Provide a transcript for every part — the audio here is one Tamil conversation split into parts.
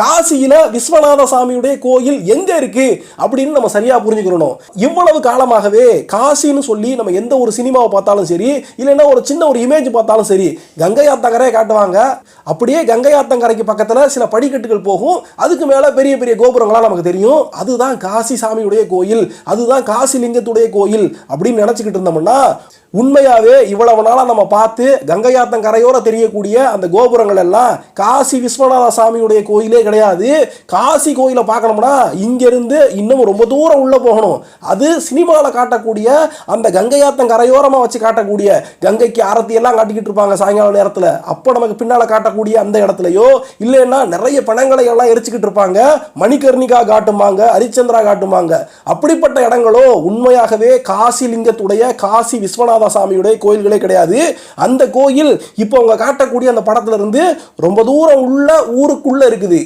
காசியில விஸ்வநாத சாமியுடைய கோயில் எங்க இருக்கு அப்படின்னு நம்ம சரியா புரிஞ்சுக்கணும். இவ்வளவு காலமாகவே காசின்னு சொல்லி நம்ம எந்த ஒரு சினிமாவை பார்த்தாலும் சரி இல்லைன்னா ஒரு சின்ன ஒரு இமேஜ் பார்த்தாலும் சரி கங்கை ஆத்தங்கரையை காட்டுவாங்க. அப்படியே கங்கை ஆத்தங்கரைக்கு பக்கத்துல சில படிக்கட்டுகள் போகும். அதுக்கு மேல பெரிய பெரிய கோபுரங்களாம் நமக்கு தெரியும். அதுதான் காசி சாமியுடைய கோயில் அதுதான் காசி லிங்கத்துடைய கோயில் அப்படின்னு நினைச்சுக்கிட்டு இருந்தோம்னா உண்மையாவே இவ்வளவு நாளாக நம்ம பார்த்து கங்கையாத்தம் கரையோர தெரியக்கூடிய அந்த கோபுரங்கள் எல்லாம் காசி விஸ்வநாத சாமியுடைய கோயிலே கிடையாது. காசி கோயிலை பார்க்கணும்னா இங்கேருந்து இன்னும் ரொம்ப தூரம் உள்ளே போகணும். அது சினிமாவில் காட்டக்கூடிய அந்த கங்கையாத்தம் கரையோரமாக வச்சு காட்டக்கூடிய கங்கைக்கு ஆரத்தி எல்லாம் காட்டிக்கிட்டு இருப்பாங்க சாயங்கால நேரத்தில். அப்போ நமக்கு பின்னால் காட்டக்கூடிய அந்த இடத்துலையோ இல்லைன்னா நிறைய பணங்களை எல்லாம் எரிச்சுக்கிட்டு இருப்பாங்க. மணிகர்ணிகா காட்டுமாங்க ஹரிச்சந்திரா காட்டுமாங்க. அப்படிப்பட்ட இடங்களோ உண்மையாகவே காசி லிங்கத்துடைய காசி விஸ்வநாத சாமியுடைய கோயில்களே கிடையாது. அந்த கோயில் இப்போ அவங்க காட்டக்கூடிய அந்த படத்துல இருந்து ரொம்ப தூரம் உள்ள ஊருக்குள்ளே இருக்குது.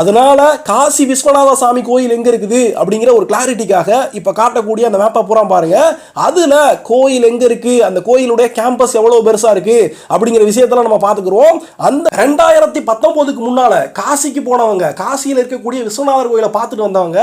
அதனால காசி விஸ்வநாத சாமி கோயில் எங்கே இருக்குது அப்படிங்கிற ஒரு கிளாரிட்டிக்காக இப்போ காட்டக்கூடிய அந்த மேப்பை பூரா பாருங்க. அதில் கோயில் எங்கே இருக்குது அந்த கோயிலுடைய கேம்பஸ் எவ்வளோ பெருசாக இருக்குது அப்படிங்கிற விஷயத்தெல்லாம் நம்ம பார்த்துக்குறோம். அந்த ரெண்டாயிரத்தி பத்தொன்பதுக்கு முன்னால் காசிக்கு போனவங்க காசியில் இருக்கக்கூடிய விஸ்வநாதர் கோயிலை பார்த்துட்டு வந்தவங்க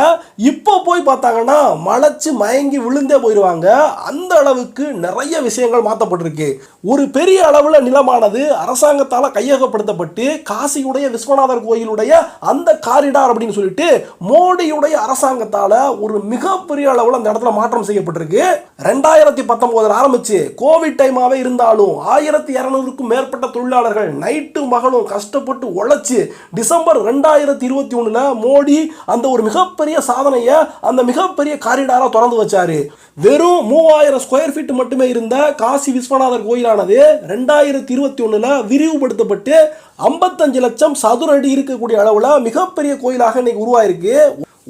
இப்போ போய் பார்த்தாங்கன்னா மலைச்சு மயங்கி விழுந்தே போயிடுவாங்க அந்த அளவுக்கு நிறைய விஷயங்கள் மாற்றப்பட்டிருக்கு ஒரு பெரிய அளவில் நிலமானது அரசாங்கத்தால் கையகப்படுத்தப்பட்டு காசியுடைய விஸ்வநாதர் கோயிலுடைய அந்த காரிடார் அப்படின்னு சொல்லிட்டு மோடியுடைய அரசாங்கத்தால் ஒரு மிகப்பெரிய அளவில் அந்த இடத்துல மாற்றம் செய்யப்பட்டிருக்கு. ரெண்டாயிரத்தி பத்தொன்பதுல ஆரம்பிச்சு கோவிட் டைமாவே இருந்தாலும் ஆயிரத்தி இரநூறுக்கும் மேற்பட்ட தொழிலாளர்கள் நைட்டு மகளும் கஷ்டப்பட்டு உழைச்சி டிசம்பர் ரெண்டாயிரத்தி இருபத்தி ஒன்றில் மோடி அந்த ஒரு மிகப்பெரிய சாதனையை அந்த மிகப்பெரிய காரிடாராக திறந்து வச்சார். வெறும் மூவாயிரம் ஸ்கொயர் ஃபீட் மட்டுமே இருந்த காசி விஸ்வநாதர் கோயிலானது ரெண்டாயிரத்தி இருபத்தி ஒன்றில் விரிவுபடுத்தப்பட்டு ஐம்பத்தஞ்சு லட்சம் சதுர அடி இருக்கக்கூடிய அளவில் மிகப்பெரிய கோயிலாக இன்னைக்கு உருவாயிருக்கு.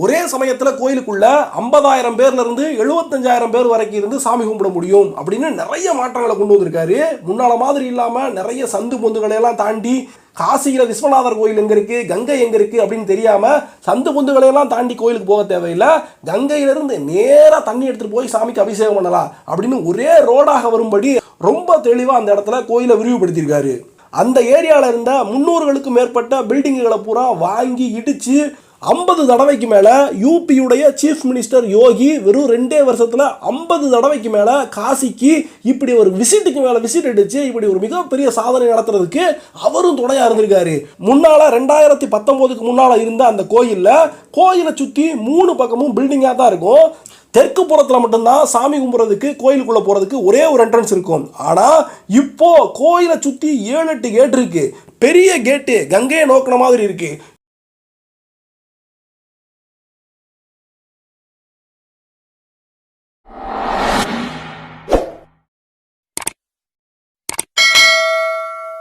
ஒரே சமயத்தில் கோயிலுக்குள்ள ஐம்பதாயிரம் பேர்ல இருந்து எழுபத்தஞ்சாயிரம் பேர் வரைக்கும் இருந்து சாமி கும்பிட முடியும் அப்படின்னு நிறைய மாற்றங்களை கொண்டு வந்திருக்காரு. முன்னால மாதிரி இல்லாமல் நிறைய சந்து பொந்துகளை எல்லாம் தாண்டி காசியில் விஸ்வநாதர் கோயில் எங்கே இருக்கு கங்கை எங்கே இருக்கு அப்படின்னு தெரியாமல் சந்து பொந்துகளையெல்லாம் தாண்டி கோயிலுக்கு போக தேவையில்லை. கங்கையிலிருந்து நேராக தண்ணி எடுத்துகிட்டு போய் சாமிக்கு அபிஷேகம் பண்ணலாம் அப்படின்னு ஒரே ரோடாக வரும்படி ரொம்ப தெளிவாக அந்த இடத்துல கோயிலை விரிவுபடுத்தியிருக்காரு. அந்த ஏரியாவில் இருந்த முந்நூறுகளுக்கு மேற்பட்ட பில்டிங்குகளை பூரா வாங்கி இடித்து ஐம்பது தடவைக்கு மேலே யூபியுடைய சீஃப் மினிஸ்டர் யோகி வெறும் ரெண்டே வருஷத்தில் ஐம்பது தடவைக்கு மேலே காசிக்கு இப்படி ஒரு விசிட்டுக்கு மேலே விசிட் அடிச்சு இப்படி ஒரு மிகப்பெரிய சாதனை நடத்துறதுக்கு அவரும் துணையாக இருந்திருக்காரு. முன்னால் ரெண்டாயிரத்தி பத்தொம்போதுக்கு முன்னால் இருந்த அந்த கோயிலில் கோயிலை சுற்றி மூணு பக்கமும் பில்டிங்காக தான் இருக்கும். தெற்கு புறத்தில் மட்டும்தான் சாமி கும்பிட்றதுக்கு கோயிலுக்குள்ளே போகிறதுக்கு ஒரே ஒரு என்ட்ரன்ஸ் இருக்கும். ஆனால் இப்போ கோயிலை சுற்றி ஏழு எட்டு கேட் இருக்குது பெரிய கேட்டு கங்கையை நோக்கின மாதிரி இருக்குது